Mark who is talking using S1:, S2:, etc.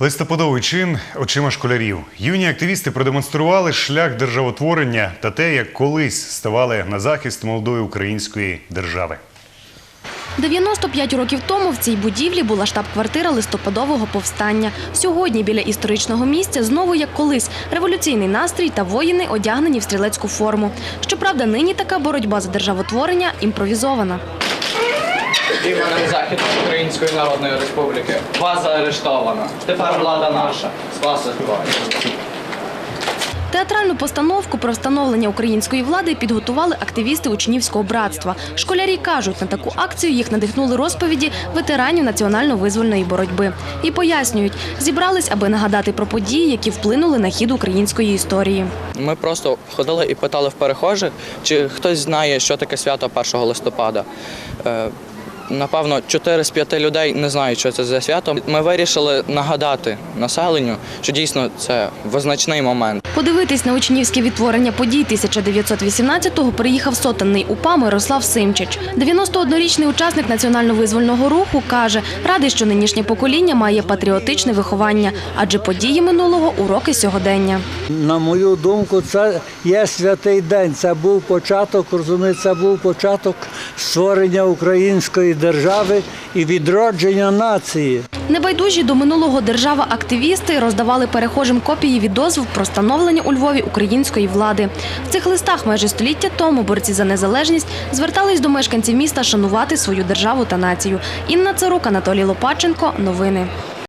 S1: Листопадовий чин очима школярів. Юні активісти продемонстрували шлях державотворення та те, як колись ставали на захист молодої української держави.
S2: 95 років тому в цій будівлі була штаб-квартира листопадового повстання. Сьогодні біля історичного місця знову як колись революційний настрій та воїни одягнені в стрілецьку форму. Щоправда, нині така боротьба за державотворення імпровізована.
S3: Іменем Захід Української Народної Республіки. Вас заарештовано. Тепер влада наша. З вас відбувається.
S2: Театральну постановку про встановлення української влади підготували активісти учнівського братства. Школярі кажуть, на таку акцію їх надихнули розповіді ветеранів національно-визвольної боротьби. І пояснюють, зібрались, аби нагадати про події, які вплинули на хід української історії.
S3: Ми просто ходили і питали в перехожих, чи хтось знає, що таке свято 1 листопада. Напевно, 4 з 5 людей не знають, що це за свято. Ми вирішили нагадати населенню, що дійсно це визначний момент.
S2: Подивитись на учнівське відтворення подій 1918-го приїхав сотенний УПА Мирослав Симчич. 91-річний учасник національно-визвольного руху каже, радий, що нинішнє покоління має патріотичне виховання, адже події минулого – уроки сьогодення.
S4: На мою думку, це є святий день. Це був початок, розумієте, це був початок створення української держави і відродження нації.
S2: Небайдужі до минулого держава-активісти роздавали перехожим копії відозвів про становлення у Львові української влади. В цих листах майже століття тому борці за незалежність звертались до мешканців міста шанувати свою державу та націю. Інна Царук, Анатолій Лопаченко. Новини.